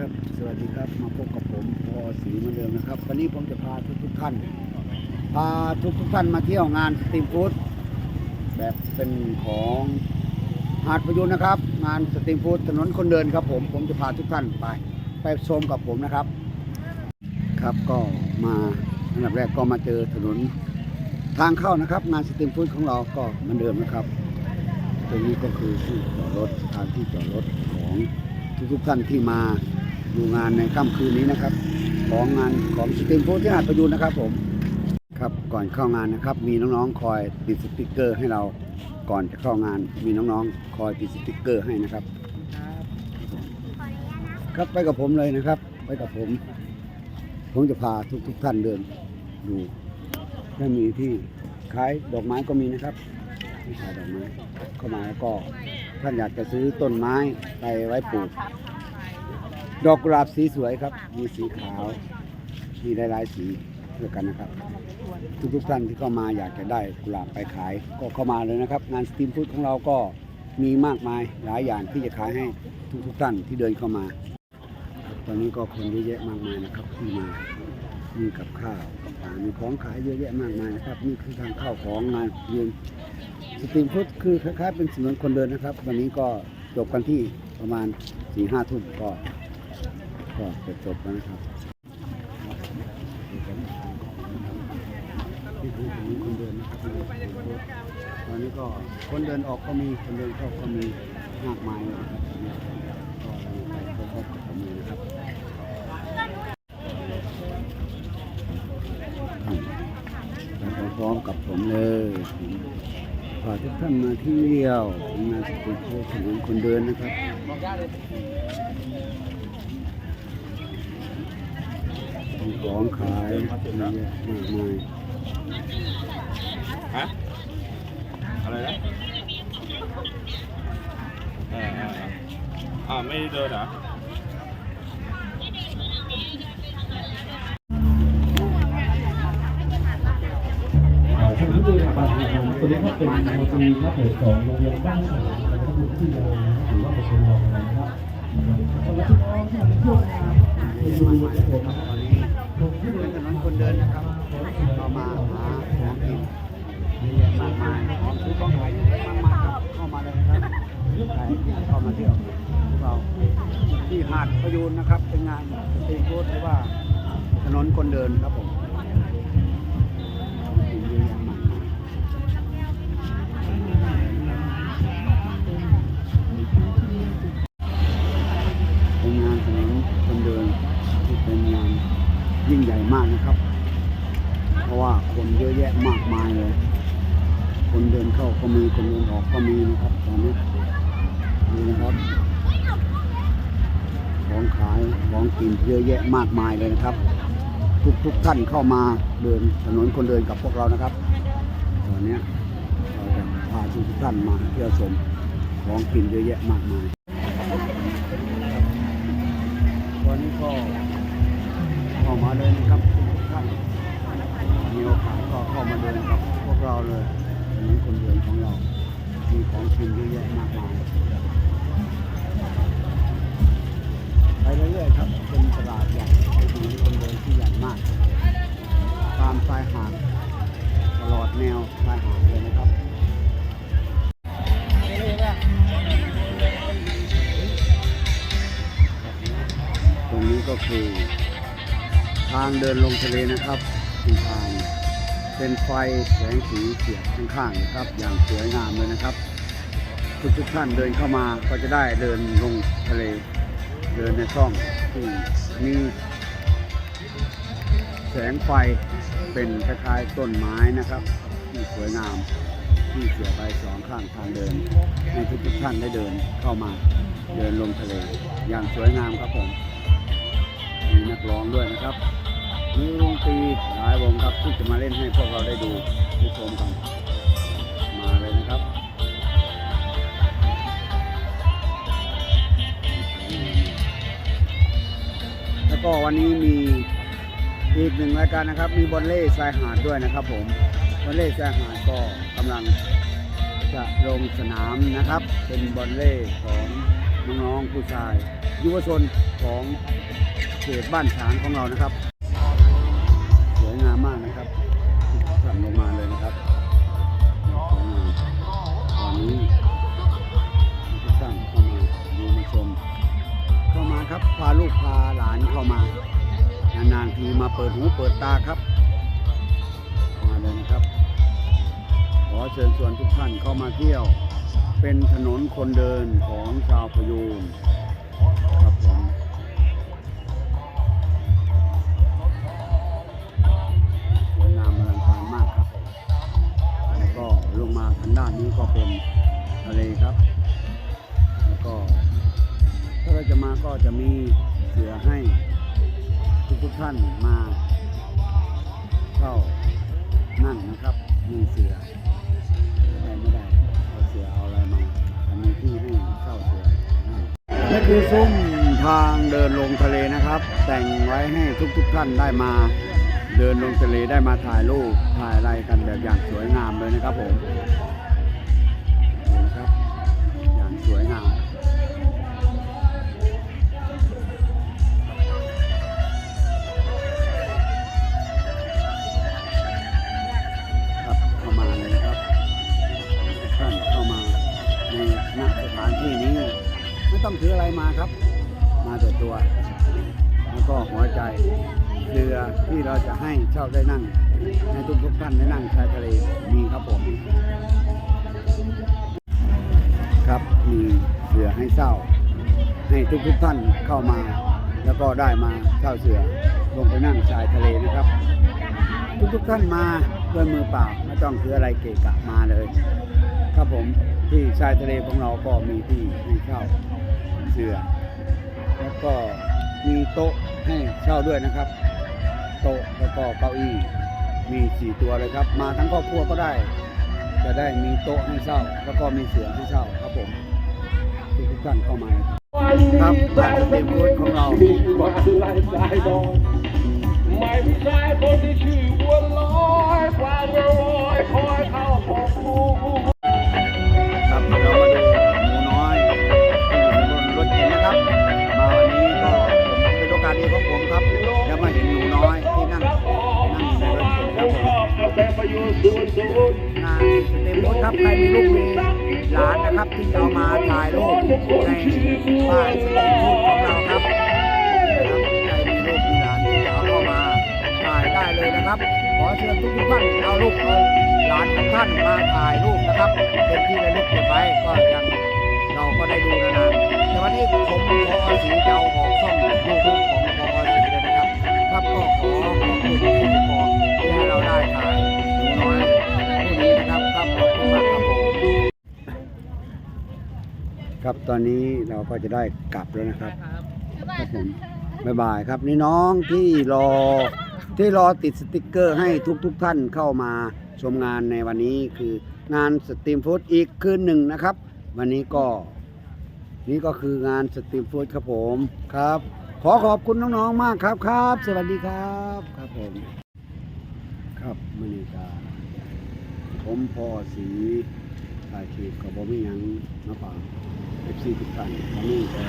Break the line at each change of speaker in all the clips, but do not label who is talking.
ครับ สวัสดีครับ มาพบกับผมพอสีเหมือนเดิมนะครับ วันนี้ผมจะพาทุกทุกท่าน พาทุกทุกท่านมาเที่ยวงานสตรีมฟู้ดแบบเป็นของหาดประยุนนะครับ งานสตรีมฟู้ดถนนคนเดินครับ ผม ผมจะพาทุกท่านไป ไปชมกับผมนะครับ ครับก็มาอันดับแรกก็มาเจอถนนทางเข้านะครับ งานสตรีมฟู้ดของเราก็เหมือนเดิมนะครับตรงนี้ก็คือที่จอดรถสถานที่จอดรถของทุกๆท่านที่มา ดูงานในค่ำคืนนี้นะครับ ของงานของสตรีมฟู้ดที่หาดประยูนนะครับผมครับก่อนเข้างานนะครับ มีน้องๆคอยติดสติกเกอร์ให้เราก่อนจะเข้างาน มีน้องๆคอยติดสติกเกอร์ให้นะครับ ครับไปกับผมเลยนะครับ ไปกับผมผมจะพาทุกๆท่านเดินดูถ้ามีที่ขายดอกไม้ก็มีนะครับที่ขายดอกไม้เข้ามาแล้วก็ท่านอยากจะซื้อต้นไม้ไปไว้ปลูก ดอกกุหลาบสีสวยครับ มีสีขาว มีหลายๆสีด้วยกันนะครับ ทุกๆท่านที่เข้ามาอยากจะได้กุหลาบไปขาย ก็เข้ามาเลยนะครับ งานสตรีมฟู้ดของเราก็มีมากมายหลายอย่างที่จะขายให้ทุกๆท่านที่เดินเข้ามา ตอนนี้ก็คนเยอะแยะมากมายนะครับที่มามีกับข้าวกับปลามีของขายเยอะแยะมากมายนะครับนี่คือทางเข้าของงานเรียนสตรีมฟู้ดคือคล้ายๆเป็นถนนคนเดินนะครับ วันนี้ก็จบกันที่ประมาณสี่ห้าทุ่มก็ ก็จะจบแล้วนะครับนี่คือถนคนเดินนะครับตอนนี้ก็คนเดินออกก็มีคนเดินเข้าก็มีมากมายเลยนะครับก็เราไปพบกับผมเลยนะครับพร้อมกับผมเลยขอทุกท่านมาเที่ยวงานสตรีทฟู้ดถนนคนเดินนะครับ มีของขายเยอะมากมาย
ฮะอะไรนะเออเออเอออ่าไม่ได้เดินเหรอ
ท่านผู้บริหารตัวนี้ก็เป็นมนตรีครับผมของโรงเรียนบ้านฉางนะครับที่เราถือว่าเป็นโรงเรียนนะครับสำหรับพี่น้องที่มาเที่ยวงาน ดูนะครับผม
ตอนนี้เป็นถนนคนเดินนะครับเรามาหาของกินเยอะแยะมากมายของซื้อของขายเยอะแยะมากมายครับเข้ามาเลยนะครับใครที่เข้ามาเที่ยวพวกเราที่หาดประยูนนะครับ เป็นงานสตรีทฟู้ดหรือว่าถนนคนเดินครับผม เยอะแยะมากมายเลย คนเดินเข้าก็มี คนเดินออกก็มีนะครับตอนนี้นี่นะครับ ของขาย ของกินเยอะแยะมากมายเลยนะครับ ทุกทุกๆท่านเข้ามาเดินถนนคนเดินกับพวกเรานะครับ ตอนนี้เราจะพาทุกท่านมาเที่ยวชมของกินเยอะแยะมากมายวันนี้ก็เข้ามาเลยนะครับทุกท่าน มีโอกาสก็เข้ามาเดินกับพวกเราเลยถนนคนเดินของเรา มีของกินเยอะแยะมากมายไปเรื่อยๆครับเป็นตลาดใหญ่เป็นถนนคนเดินที่ใหญ่มาก ตามชายหาดตลอดแนวชายหาดเลยนะครับตรงนี้ก็คือทางเดินลงทะเลนะครับ เป็นทางเป็นไฟแสงสีเสียบข้างๆนะครับ อย่างสวยงามเลยนะครับทุกทุกๆท่านเดินเข้ามาก็จะได้เดินลงทะเลเดินในช่องที่มีแสงไฟเป็นคล้ายๆต้นไม้นะครับที่สวยงามที่เสียไปสองข้างทางเดินให้ทุกทุกๆท่านได้เดินเข้ามาเดินลงทะเล อย่างสวยงามครับผมมีนักร้องด้วยนะครับ มีวงตีหลายวงครับที่จะมาเล่นให้พวกเราได้ดูได้ชมกันมาเลยนะครับแล้วก็วันนี้มีอีกหนึ่งรายการนะครับ มีบอลเล่ชายหาดด้วยนะครับ ผมบอลเล่ชายหาดก็กำลังจะลงสนามนะครับ เป็นบอลเล่ของน้องๆผู้ชาย ยุวชนของเขตบ้านฉางของเรานะครับ เชิญชวนทุกท่านเข้ามาเที่ยว เป็นถนนคนเดินของชาวพยูนครับผมสวยงามอลังการมากครับ แล้วก็ลงมาทางด้านนี้ก็เป็นทะเลครับ แล้วก็ ถ้าเราจะมาก็จะมีเสือให้ทุกทุกท่านมาเข้านั่งนะครับมีเสือ เสือเอาอะไรมาจะมีที่ให้เช่าเสือนี่คือซุ้มทางเดินลงทะเลนะครับ แต่งไว้ให้ทุกทุกๆท่านได้มา เดินลงทะเลได้มาถ่ายรูปถ่ายอะไรกันแบบอย่างสวยงามเลยนะครับผม ตัว แล้วก็หัวใจเรือที่เราจะให้เช่าได้นั่งให้ทุกทุกๆท่านได้นั่งชายทะเลมีครับผม ครับมีเสือให้เช่าให้ทุกทุกๆท่านเข้ามา แล้วก็ได้มาเช่าเสือลงไปนั่งชายทะเลนะครับ ทุกทุกๆท่านมาด้วยมือเปล่าไม่ต้องถืออะไรเกะกะมาเลย ครับผมที่ชายทะเลของเราก็มีที่ให้เช่าเสือ แล้วก็มีโต๊ะให้เช่าด้วยนะครับ โต๊ะแล้วก็เก้าอี้มีสี่ตัวเลยครับ มาทั้งครอบครัวก็ได้ จะได้มีโต๊ะให้เช่าแล้วก็มีเสือให้เช่าครับผมทุกทุกท่านเข้ามาเลยครับครับร้านสตรีทฟู้ดของเรา
ไม่มีชายคนที่ชื่อบัว งา
นสเต็มโพสครับใครมีลูกมีหลานนะครับที่จะเอามาถ่ายรูปในบ้านสเต็มโพสของเราครับใครมีลูกมีหลานที่จะเอาเข้ามาถ่ายได้เลยนะครับ ขอเชิญทุกท่านเอาลูกเอาหลานของท่านมาถ่ายรูปนะครับเป็นที่ระลึกเก็บไว้ก็ยังเราก็ได้ดูนานๆแต่วันนี้ผมพอสีจะเอาออกช่องยูทูบ ครับตอนนี้เราก็จะได้กลับแล้วนะครับครับผมบ๊ายบายครับนี่น้องที่รอที่รอติดสติกเกอร์ให้ทุกๆทท่านเข้ามาชมงานในวันนี้คืองานสตรีมฟู้ดอีกคืนหนึ่งนะครับ วันนี้ก็ นี่ก็คืองานสตรีมฟู้ดครับผมครับ ขอขอบคุณน้องๆมากครับครับ สวัสดีครับครับผมครับมณีกาผมพอสีถ่ายคลิปกับผมมีหยังมาฝา เอฟซีทุกท่านก็มีแต่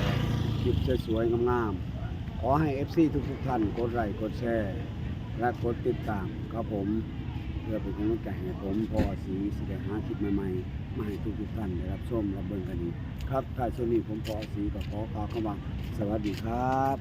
คลิปสวยๆงามๆขอให้เอฟซีทุกๆท่านกดไลค์กดแชร์ และกดติดตามครับผม เพื่อเป็นกำลังใจให้ผมพอสีสิได้หาคลิปใหม่ๆมาให้ทุกๆท่านได้รับชมรับเบิ่งกันอีกครับถ้าช่วงนี้ผมพอสีก็ขอกล่าวคำว่าสวัสดีครับ